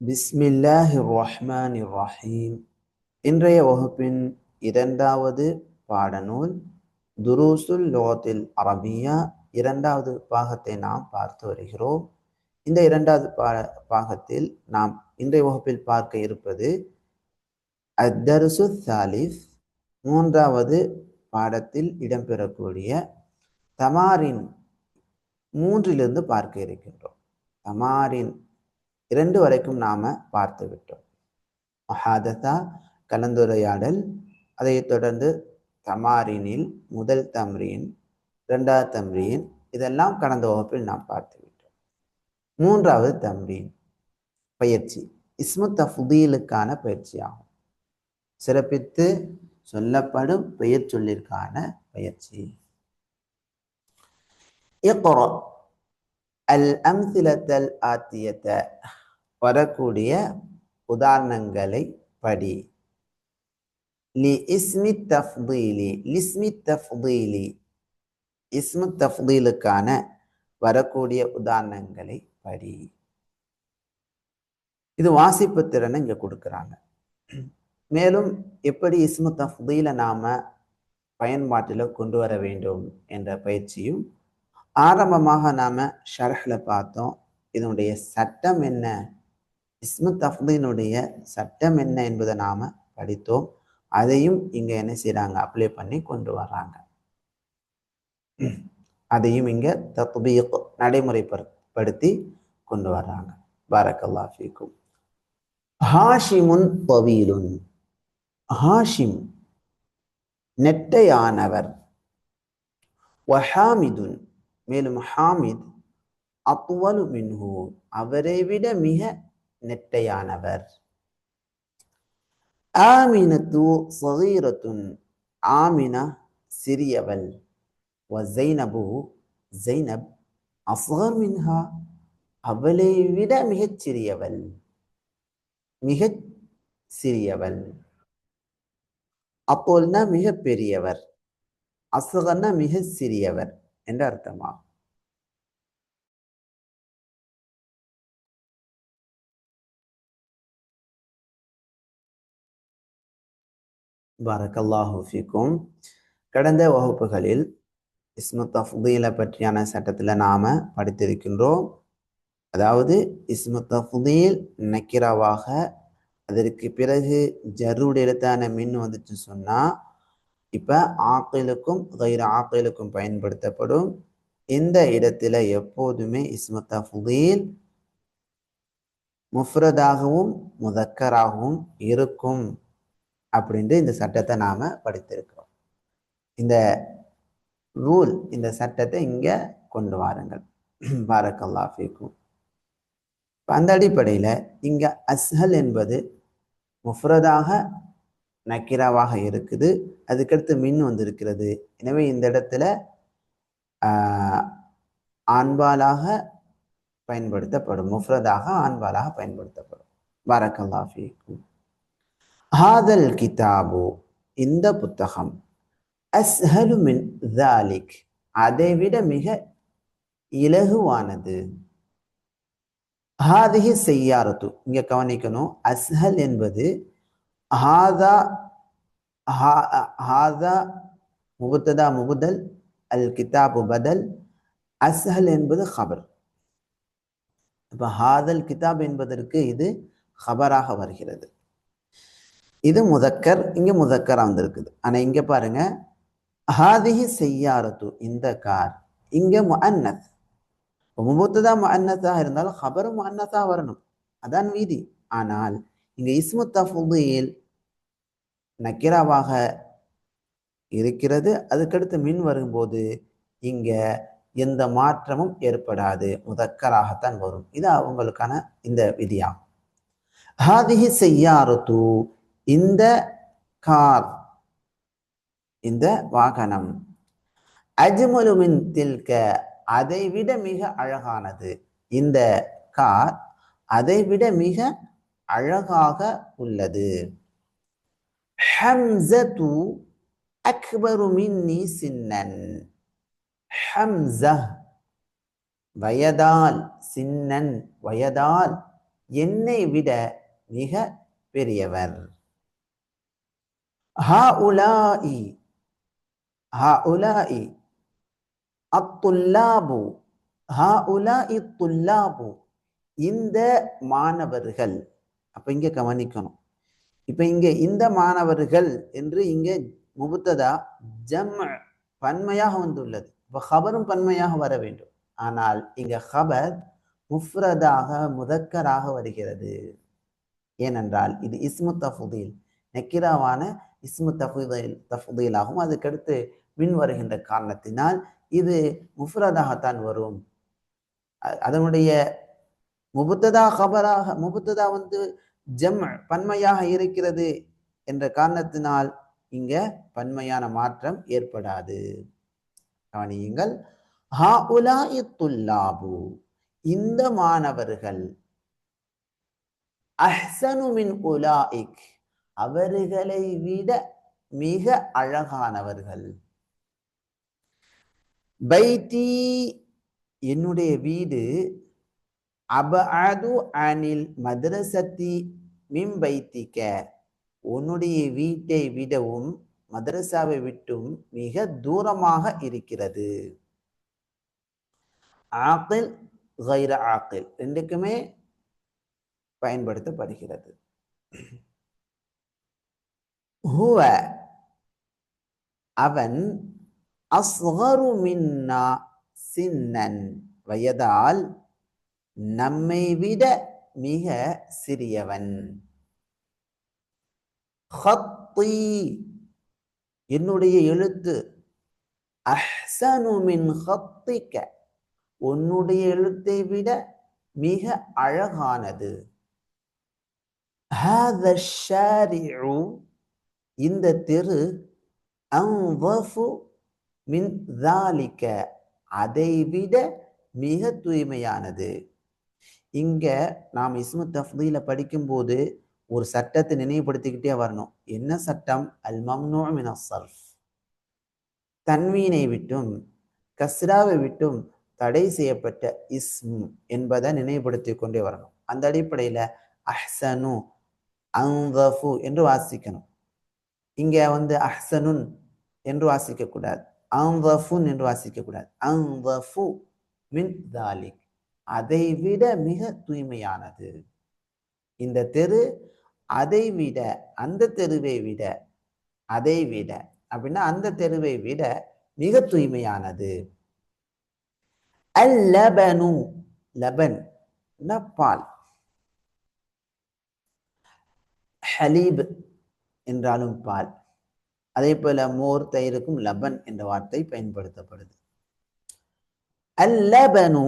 பிஸ்மில்லாஹி ரஹ்மான் ரஹீம் இன்றைய வகுப்பின் இரண்டாவது பாடநூல் துருசுல் லோகத்தில் அரபியா இரண்டாவது பாகத்தை நாம் பார்த்து வருகிறோம். இந்த இரண்டாவது பா பாகத்தில் நாம் இன்றைய வகுப்பில் பார்க்க இருப்பது அத்தருசு சாலிஸ் மூன்றாவது பாடத்தில் இடம்பெறக்கூடிய தமாரின் மூன்றிலிருந்து பார்க்க இருக்கின்றோம். தமாரின் இரண்டு வரைக்கும் நாம பார்த்து விட்டோம். மஹாதத்தா கலந்துரையாடல் அதைத் தொடர்ந்து தமாரினில் முதல் தம்ரீன் இரண்டாவது தம்ரீன் இதெல்லாம் கடந்த வகுப்பில் நாம் பார்த்து விட்டோம். மூன்றாவது தம்ரீன் பயிற்சி இஸ்மு தஃபுதீலுக்கான பயிற்சி ஆகும் சிறப்பித்து சொல்லப்படும் பெயர் சொல்லிற்கான பயிற்சி. இக்ரா அல் தல் ஆத்தியத்த. வரக்கூடிய உதாரணங்களை படி. லி இஸ்மி தஃதீலி லிஸ்மி தஃதீலி. இஸ்மு தஃதீலுக்கான வரக்கூடிய உதாரணங்களை படி. இது வாசிப்பு திறனை இங்கே கொடுக்குறாங்க. மேலும் எப்படி இஸ்மு தஃதீல நாம பயன்பாட்டில் கொண்டு வர வேண்டும் என்ற பயிற்சியும் ஆரம்பமாக நாம ஷரஹில் பார்த்தோம். இதனுடைய சட்டம் என்ன? இஸ்மு தஃப்தீனுடைய சட்டம் என்ன என்பதை நாம படித்தோம். அதையும் இங்க என்ன செய்யறாங்க அப்ளை பண்ணி கொண்டு வர்றாங்க. அதையும் இங்க தத்பீக் நடைமுறைப்படுத்தி கொண்டு வர்றாங்க. பாரக்கல்லா ஃபீக்கும். ஹாஷிமுன் பவீலுன் ஹாஷிம் நெட்டையானவர். வஹாமிதுன். மேலும் ஹாமித் அத்வலு மின்ஹூ. அவரை விட மிக நெட்டையானவர் ஆமினத்து சகீரத்துன் ஆமினா சிறியவள். வசைனபு ஜைனப் அஸ்கர் மின்ஹா அவளை விட மிகச் சிறியவள். மிகச் சிறியவள். அப்போல்னா மிக பெரியவர். அசகன்னா மிக சிறியவர் என்று அர்த்தமாகும். பரக்கல்லாஹூஃபிக்கும் கடந்த வகுப்புகளில் இஸ்மத் தஃதீல பற்றியான சட்டத்தில் நாம் படித்திருக்கின்றோம். அதாவது இஸ்மத் தஃதீல் நக்கிராவாக அதற்கு பிறகு ஜருடைய எழுத்தான மின் வந்துச்சு சொன்னால் இப்போ ஆக்கிலுக்கும் கயிறு ஆக்கிலுக்கும் பயன்படுத்தப்படும். இந்த இடத்துல எப்போதுமே இஸ்மத் தஃதீல் முஃப்ரதாகவும் முதக்கராகவும் இருக்கும். அப்படின்ட்டு இந்த சட்டத்தை நாம் படித்திருக்கிறோம். இந்த ரூல் இந்த சட்டத்தை இங்கே கொண்டு வாருங்கள். பாரக்கல்லா ஃபீக்கும். அந்த அடிப்படையில் இங்கே அஸ்ஹல் என்பது முஃப்ரதாக நக்கிராவாக இருக்குது. அதுக்கடுத்து மின் வந்திருக்கிறது. எனவே இந்த இடத்துல ஆண்பாலாக பயன்படுத்தப்படும். முஃப்ரதாக ஆண்பாலாக பயன்படுத்தப்படும். பாரக்கல்லா ஃபீக்கும். ஹாதல் கிதாபு இந்த புத்தகம் அஸ்ஹலு மின் தாலிக் அதை விட மிக இலகுவானது ஹாதிஹி செய்யாரத்து இங்கே கவனிக்கணும் அஸ்ஹல் என்பது ஹாதா ஹாதா முகுத்ததா முபுதல் அல் கிதாபு பதல் அஸ்ஹல் என்பது ஹபர் இப்போ ஹாதல் கிதாப் என்பதற்கு இது ஹபராக வருகிறது இது முதக்கர் இங்கே முதக்கராக வந்திருக்குது. ஆனால் இங்கே பாருங்க ஹாதிஹி செய்யாரத்து இந்த கார் இங்க முஅன்னத் முபத்ததா முஅன்னத்தாக இருந்தாலும் ஹபரும் முஅன்னத்தா வரணும். அதான் வீதி. ஆனால் இங்கே இஸ்மு தஃபுதீல் நக்கிராவாக இருக்கிறது. அதுக்கடுத்து மின் வரும்போது இங்கே எந்த மாற்றமும் ஏற்படாது. முதக்கராகத்தான் வரும். இது அவங்களுக்கான இந்த விதியாகும். ஹாதிஹி செய்யாரத்து இந்த கார் இந்த வாகனம். அஜ்மலுமின் தில்க அதை விட மிக அழகானது. இந்த கார் அதை விட மிக அழகாக உள்ளது. ஹம்சத்து அக்பரு மின்னி சின்னன். ஹம்ச வயதால் சின்னன் வயதால் என்னை விட மிக பெரியவர். ஹா உலாஇ அத்துல்லாபு ஹா துல்லாபு இந்த மாணவர்கள். அப்ப இங்க கவனிக்கணும். இப்ப இங்க இந்த மாணவர்கள் என்று இங்க முபுத்ததா ஜம் பன்மையாக வந்துள்ளது. இப்போ ஹபரும் பன்மையாக வர வேண்டும். ஆனால் இங்க ஹபர் முஃப்ரதாக முதக்கராக வருகிறது. ஏனென்றால் இது இஸ்மு தஃபுதீல் நெக்கிராவான இஸ்மு தஃபுதீல் தஃபுதீலாகும் அதுக்கடுத்து மின் வருகின்ற காரணத்தினால் இது முஃப்ரதாகத்தான் வரும். அதனுடைய முபுத்ததா ஹபராக முபுத்ததா வந்து ஜம் பன்மையாக இருக்கிறது என்ற காரணத்தினால் இங்க பன்மையான மாற்றம் ஏற்படாது. கவனியுங்கள். ஹாஉலாஇ இத்துல்லாபு இந்த மாணவர்கள் அஹ்சனு மின் உலாஇக் அவர்களை விட மிக அழகானவர்கள். பைத்தி என்னுடைய வீடு அப அபஅது அனில் மதரசத்தி மிம் பைத்திக்க உன்னுடைய வீட்டை விடவும் மதரசாவை விட்டும் மிக தூரமாக இருக்கிறது. ஆக்கில் கைர ஆக்கில் ரெண்டுக்குமே பயன்படுத்தப்படுகிறது. ஹுவ அவன் அஸ்ஹரு மின்னா சின்னன் வயதால் நம்மை விட மிக சிறியவன். ஹத்தி என்னுடைய எழுத்து. அஹ்சனு மின் ஹத்திக்க உன்னுடைய எழுத்தை விட மிக அழகானது. ஹாத ஷாரிஉ இந்த தெரு மின் அதை விட மிக தூய்மையானது. இங்கே நாம் இஸ்மு தஃப்தீல படிக்கும்போது ஒரு சட்டத்தை நினைவுபடுத்திக்கிட்டே வரணும். என்ன சட்டம்? அல் மம்னோ சர்ஃப். தன்வீனை விட்டும் கஸ்ராவை விட்டும் தடை செய்யப்பட்ட இஸ்ம் என்பதை நினைவுபடுத்தி கொண்டே வரணும். அந்த அடிப்படையில் அஹ்சனு அங்கஃபு என்று வாசிக்கணும். இங்க வந்து அஹ்சனுன் என்று வாசிக்க கூடாது என்று வாசிக்க கூடாது மின் தாலிக். அதை விட மிக தூய்மையானது. இந்த தெரு அதை விட அந்த தெருவை விட அதை விட அப்படின்னா அந்த தெருவை விட மிக தூய்மையானது. அல்லபனு லபன் பால் ஹலீப் என்றாலும் பால். அதே போல மோர் தயிருக்கும் லபன் என்ற வார்த்தை பயன்படுத்தப்படுது. அல்லபனு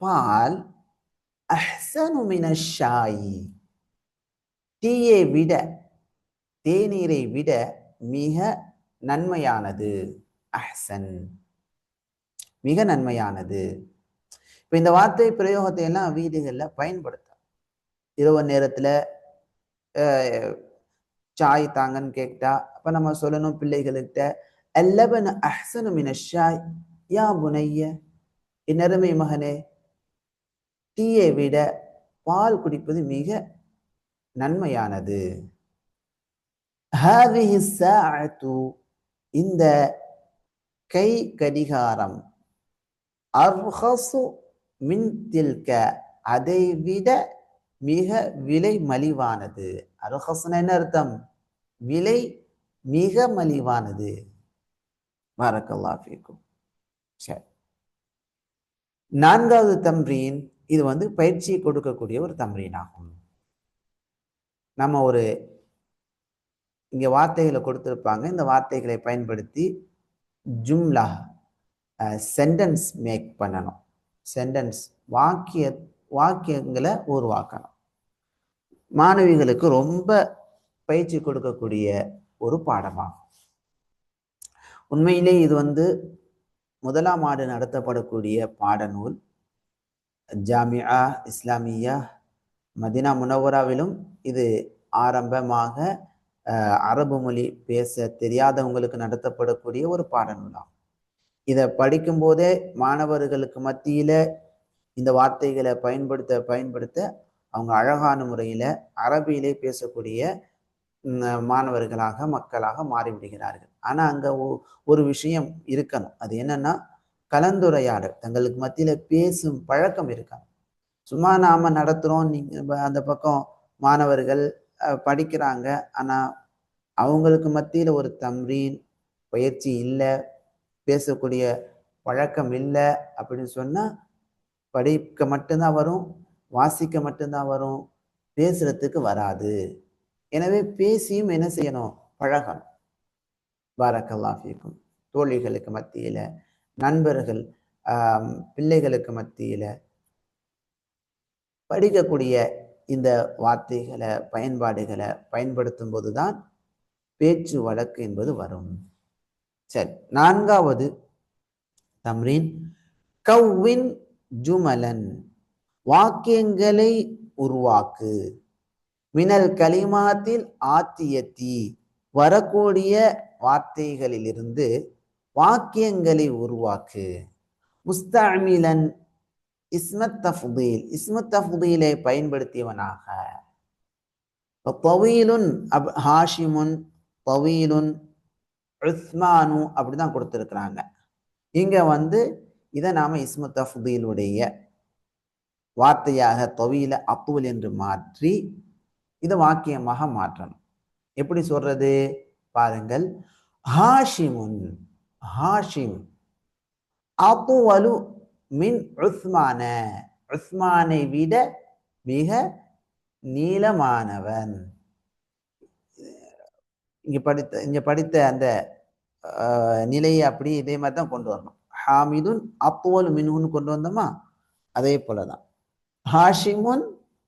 பால் அஹ்சனு ஷாயி டீயை விட தேநீரை விட மிக நன்மையானது. அஹ்சன். மிக நன்மையானது. இப்போ இந்த வார்த்தை பிரயோகத்தை எல்லாம் வீடுகளில் பயன்படுத்த இரவு நேரத்தில் அஹ், சாய் தாங்கன்னு கேட்டா அப்ப நம்ம சொல்லணும் பிள்ளைகள்கிட்ட அல்லபன் அஹ்சனு மினஷாய் யா புனைய இந்நருமை மகனே டீயை விட பால் குடிப்பது மிக நன்மையானது. இந்த கை கடிகாரம் அர்ஹசு மின் தில்க அதை விட மிக விலை மலிவானது. அர்ஹஸ்னா என்ன அர்த்தம் விலை மிக மலிவானது. பாரக்கல்லாஹ் சரி. நான்காவது தம்ரீன் இது வந்து பயிற்சியை கொடுக்கக்கூடிய ஒரு தம்ரீன் ஆகும். நம்ம ஒரு இங்கே வார்த்தைகளை கொடுத்துருப்பாங்க. இந்த வார்த்தைகளை பயன்படுத்தி ஜும்லா சென்டென்ஸ் மேக் பண்ணணும். சென்டென்ஸ் வாக்கிய வாக்கியங்களை உருவாக்கணும். மாணவிகளுக்கு ரொம்ப பயிற்சி கொடுக்கக்கூடிய ஒரு பாடமாகும். உண்மையிலே இது வந்து முதலாம் ஆண்டு நடத்தப்படக்கூடிய பாடநூல். ஜாமியா இஸ்லாமியா மதினா முனவராவிலும் இது ஆரம்பமாக அரபு மொழி பேச தெரியாதவங்களுக்கு நடத்தப்படக்கூடிய ஒரு பாடநூலாகும். இதை படிக்கும்போதே மாணவர்களுக்கு மத்தியில் இந்த வார்த்தைகளை பயன்படுத்த பயன்படுத்த அவங்க அழகான முறையில் அரபியிலே பேசக்கூடிய மாணவர்களாக மக்களாக மாறிவிடுகிறார்கள். ஆனால் அங்கே ஒரு விஷயம் இருக்கணும். அது என்னன்னா கலந்துரையாடல். தங்களுக்கு மத்தியில் பேசும் பழக்கம் இருக்கணும். சும்மா நாம நடத்துகிறோம் நீங்கள் அந்த பக்கம் மாணவர்கள் படிக்கிறாங்க. ஆனால் அவங்களுக்கு மத்தியில் ஒரு தம்ரீன் பயிற்சி இல்லை பேசக்கூடிய பழக்கம் இல்லை அப்படின்னு சொன்னால் படிக்க மட்டும்தான் வரும். வாசிக்க மட்டும்தான் வரும் பேசுறதுக்கு வராது. எனவே பேசியும் என்ன செய்யணும்? பழகணும். பாரக்கல்லாஃபிக்கும் தோழிகளுக்கு மத்தியில் நண்பர்கள் பிள்ளைகளுக்கு மத்தியில் படிக்கக்கூடிய இந்த வார்த்தைகளை பயன்பாடுகளை பயன்படுத்தும் போது தான் பேச்சு வழக்கு என்பது வரும். சரி நான்காவது தம்ரீன் கவ்வின் ஜுமலன். வாக்கியங்களை உருவாக்கு. மினல் கலிமாத்தில் ஆத்தியத்தி வரக்கூடிய வார்த்தைகளிலிருந்து வாக்கியங்களை உருவாக்கு. முஸ்தமிலன் இஸ்மத் தஃபுதீல் இஸ்மத் தஃபுதீலை பயன்படுத்தியவனாக. பவீலுன் அப் ஹாஷிமுன் பவீலுன் உஸ்மானு அப்படிதான் கொடுத்துருக்குறாங்க. இங்கே வந்து இதை நாம் இஸ்மத் தஃபுதீலுடைய வார்த்தையாக தொவியில அப்புவல் என்று மாற்றி இதை வாக்கியமாக மாற்றணும். எப்படி சொல்றது? பாருங்கள். ஹாஷிமுன் ஹாஷிம். அப்புவலு மின் உஸ்மான. உஸ்மானை விட மிக நீளமானவன். இங்க படித்த இங்க படித்த அந்த நிலையை அப்படி இதே மாதிரி தான் கொண்டு வரணும். ஹாமிதுன் அப்புவல் மின்ஹுன்னு கொண்டு வந்தோமா? அதே போலதான். ஹாஷிமுன்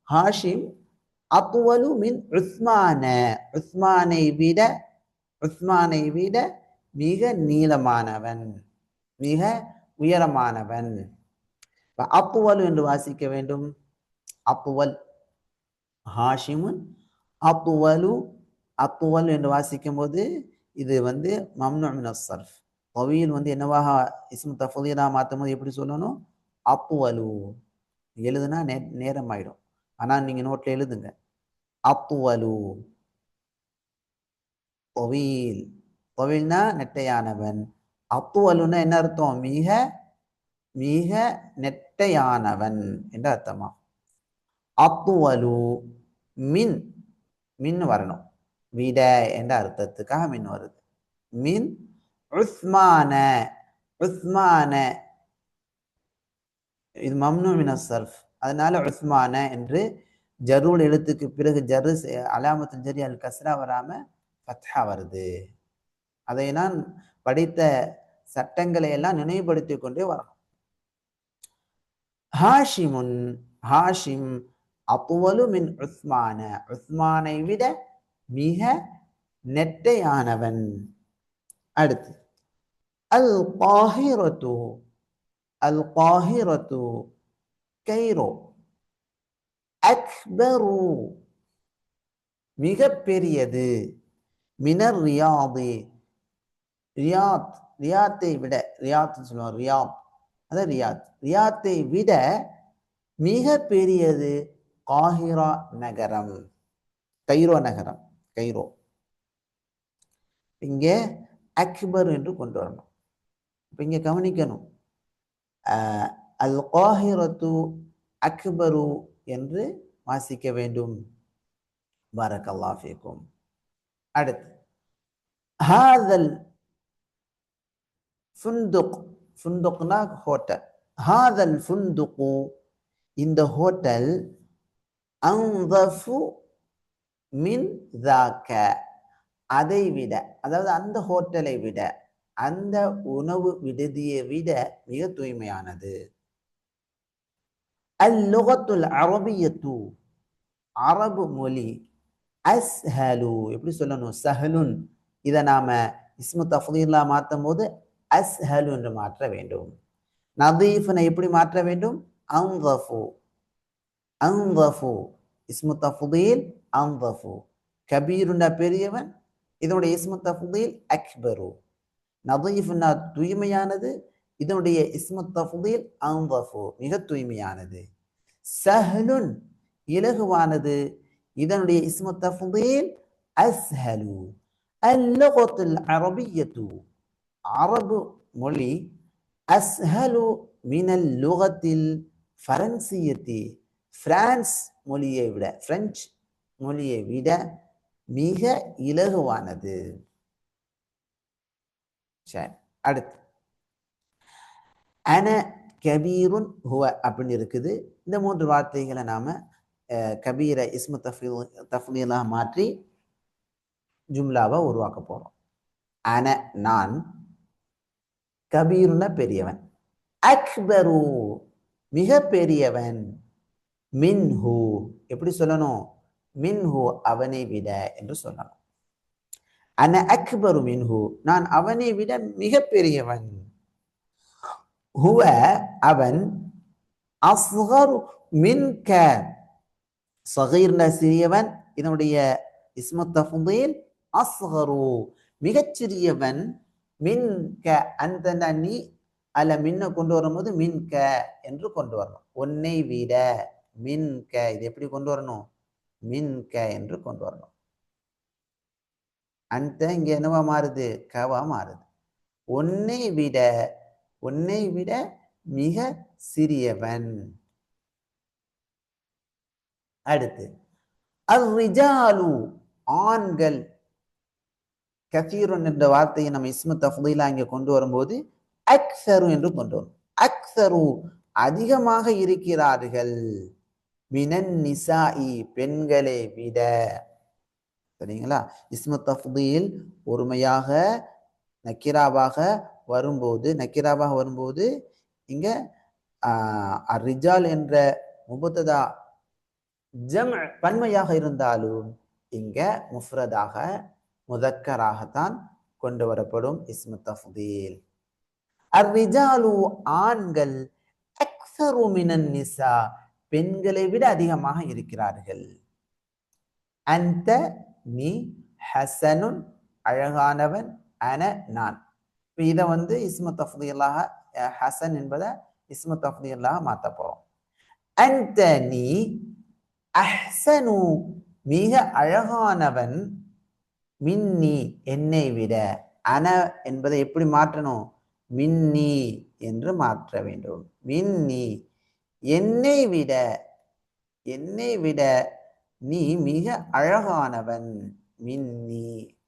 ஹாஷிம் அப்புவலு மின் உஸ்மான உஸ்மானை விட உஸ்மானை விட மிக நீளமானவன் மிக உயரமானவன் இப்ப அப்புவல் என்று வாசிக்க வேண்டும் அப்புவல் ஹாஷிமுன் அப்புவலு அப்புவல் என்று வாசிக்கும் போது இது வந்து மம்னு மின சர்ஃப் பவியில் வந்து என்னவாக இஸ்மு தஃபீலா மாற்றும் போது எப்படி சொல்லணும் அப்புவலு எழுதுனா நே நேரம் ஆயிடும் ஆனால் நீங்கள் நோட்ல எழுதுங்க. அப்புவலு தொவில். தொவில்னா நெட்டையானவன். அப்புவலுன்னா என்ன அர்த்தம்? மிக மிக நெட்டையானவன் என்று அர்த்தமா? அப்புவலு மின். மின் வரணும். விட என்ற அர்த்தத்துக்காக மின் வருது. மின். உஸ்மான உஸ்மான இது மம்னு மின சர்ஃப். அதனால உஸ்மான என்று ஜரூல் எழுத்துக்கு பிறகு ஜரு அலாமத்து ஜரி அல் கஸ்ரா வராம ஃபத்ஹா வருது. அதை நான் படித்த சட்டங்களை எல்லாம் நினைவுபடுத்திக் கொண்டே வரணும். ஹாஷிமுன் ஹாஷிம் அப்புவலு மின் உஸ்மான. உஸ்மானை விட மிக நெட்டையானவன். அடுத்து அல் காஹிரத்து காஹிரத்து கைரோ மிக பெரியது மினர் ரியாது. ரியாத் ரியாத்தை விட ரியாத் சொல்லுவாங்க ரியாத். அதான் ரியாத். ரியாத்தை விட மிக பெரியது காஹிரா நகரம். கைரோ நகரம் கைரோ இங்கே அக்பர் என்று கொண்டு வரணும். இப்போ இங்கே கவனிக்கணும். அல் காஹிரத்து அக்பரு என்று வாசிக்க வேண்டும். பாரக்கல்லாஃபிக்கும் அடுத்து ஹாதல் ஃபுந்துக் ஃபுந்துக்னா ஹோட்டல். ஹாதல் ஃபுந்துக்கு இந்த ஹோட்டல் அங்கஃபு மின் தாக்க அதை விட அதாவது அந்த ஹோட்டலை விட அந்த உணவு விடுதியை விட மிக தூய்மையானது. அல்லுகத்துல் அரபியத்து அரபு மொழி அஸ்ஹலு எப்படி சொல்லணும்? சஹலுன். இதை நாம இஸ்மு தஃதீலா மாற்றும் போது அஸ்ஹலு என்று மாற்ற வேண்டும். நதீஃப்னை எப்படி மாற்ற வேண்டும்? அன்தஃபு அன்தஃபு இஸ்மு தஃதீல் அன்தஃபு கபீருண்டா பெரியவன் இதனுடைய இஸ்மு தஃதீல் அக்பரு. நதீஃப்னா தூய்மையானது இதனுடைய இஸ்மு தஃதீல் அன்தஃபு மிக தூய்மையானது. சஹலுன் இலகுவானது இதனுடைய இஸ்மு தஃதீல் அஸ்ஹலு அல்லுகத்துல் அரபியத்து. அரபு மொழி அஸ்ஹலு மினல் லுகத்தில் ஃபரன்சியத்தி. பிரான்ஸ் மொழியை விட பிரெஞ்சு மொழியை விட மிக இலகுவானது. சரி அடுத்து. அன கபீருன் ஹுவ அப்படின்னு இருக்குது. இந்த மூன்று வார்த்தைகளை நாம கபீரை கபீர இஸ்மு தஃபீல் தஃபீலாக மாற்றி ஜும்லாவை உருவாக்க போறோம். அன நான் கபீருன பெரியவன். அக்பரு மிக பெரியவன் மின்ஹூ எப்படி சொல்லணும்? மின்ஹூ அவனை விட என்று சொல்லணும். அன அக்பரு மின்ஹு நான் அவனை விட மிக பெரியவன் ஹுவ அவன் அஸ்ஹரு மின்க. சகீர்ன சிறியவன் இதனுடைய இஸ்மு அஸ்ஹரு மிகச்சிறியவன் மின்க. அந்த நீ அல்ல மின்ன கொண்டு வரும்போது மின்க என்று கொண்டு வரணும். உன்னை விட மின்க. இது எப்படி கொண்டு வரணும்? மின்க என்று கொண்டு வரணும். அந்த இங்க என்னவா மாறுது? கவா மாறுது. உன்னை விட உன்னை விட மிக சிறியவன். அடுத்து அர்ரிஜாலு ஆண்கள். கசீரன் என்ற வார்த்தையை நம்ம இஸ்மு தஃதீலா இங்கே கொண்டு வரும்போது அக்சரு என்று கொண்டு வரும். அக்சரு அதிகமாக இருக்கிறார்கள். மினன் நிசாஇ பெண்களை விட. சரிங்களா? இஸ்மு தஃதீல் ஒருமையாக நக்கிராவாக வரும்போது நக்கிராவாக வரும்போது இங்க ரிஜால் என்ற முபத்ததா ஜம் பன்மையாக இருந்தாலும் இங்க முஃப்ரதாக முதக்கராகத்தான் கொண்டு வரப்படும் இஸ்மு தஃதீல் அர்ரிஜாலு ஆண்கள் நிசா பெண்களை விட அதிகமாக இருக்கிறார்கள். அந்த நீ ஹசனுன் அழகானவன் அன நான். இப்போ இதை வந்து இஸ்மு தஃதீலாக ஹசன் என்பதை இஸ்மு தஃதீலாக மாற்ற போகிறோம் அந்த நீ அஹ்சனு மிக அழகானவன் மின்னி என்னை விட அன என்பதை எப்படி மாற்றணும்? மின்னி என்று மாற்ற வேண்டும். மின்னி என்னை விட என்னை விட நீ மிக அழகானவன். மின்னி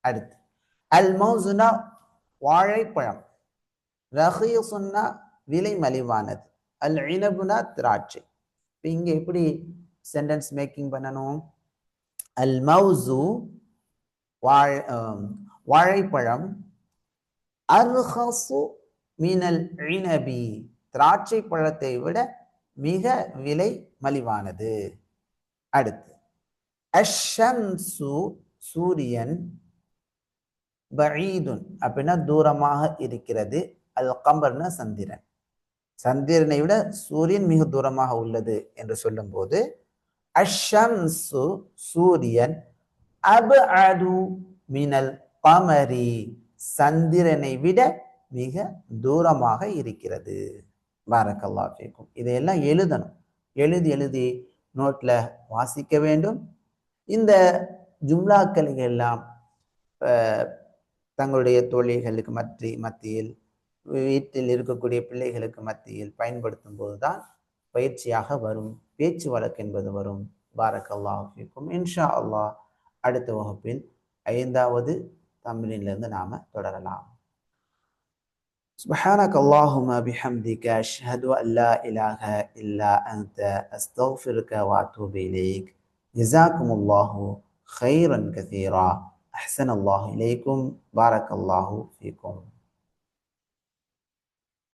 அடுத்து அல் மௌசுனா வாழைப்பழம். ரஹீசுன்னா விலை மலிவானது. அல் இனபுனா திராட்சை. இப்போ இங்கே எப்படி சென்டென்ஸ் மேக்கிங் பண்ணணும்? அல் மௌசு வாழை வாழைப்பழம். அர்ஹசு மீனல் இனபி. திராட்சை பழத்தை விட மிக விலை மலிவானது. அடுத்து அஷம்சு சூரியன் பஈதுன். அப்படின்னா தூரமாக இருக்கிறது. அல் கம்பர்னா சந்திரன். சந்திரனை விட சூரியன் மிக தூரமாக உள்ளது என்று சொல்லும்போது அஷம்சு சூரியன் அபஅது மினல் கமரி. சந்திரனை விட மிக தூரமாக இருக்கிறது. பாரக்கல்லா ஃபீக்கும். இதையெல்லாம் எழுதணும். எழுதி எழுதி நோட்டில் வாசிக்க வேண்டும். இந்த ஜும்லாக்களை எல்லாம் தங்களுடைய தொழில்களுக்கு மற்றி மத்தியில் வீட்டில் இருக்கக்கூடிய பிள்ளைகளுக்கு மத்தியில் பயன்படுத்தும் போதுதான் பயிற்சியாக வரும். பேச்சு வழக்கு என்பது வரும். பாரக்கல்லாஹ் ஃபீக்கும். இன்ஷா அல்லாஹ் அடுத்த வகுப்பில் ஐந்தாவது தமிழிலிருந்து நாம் தொடரலாம். سبحانك اللهم بحمدك أشهد أن لا إله إلا أنت أستغفرك وأتوب إليك. جزاكم الله خيرا كثيرا. أحسن الله إليكم. بارك الله فيكم.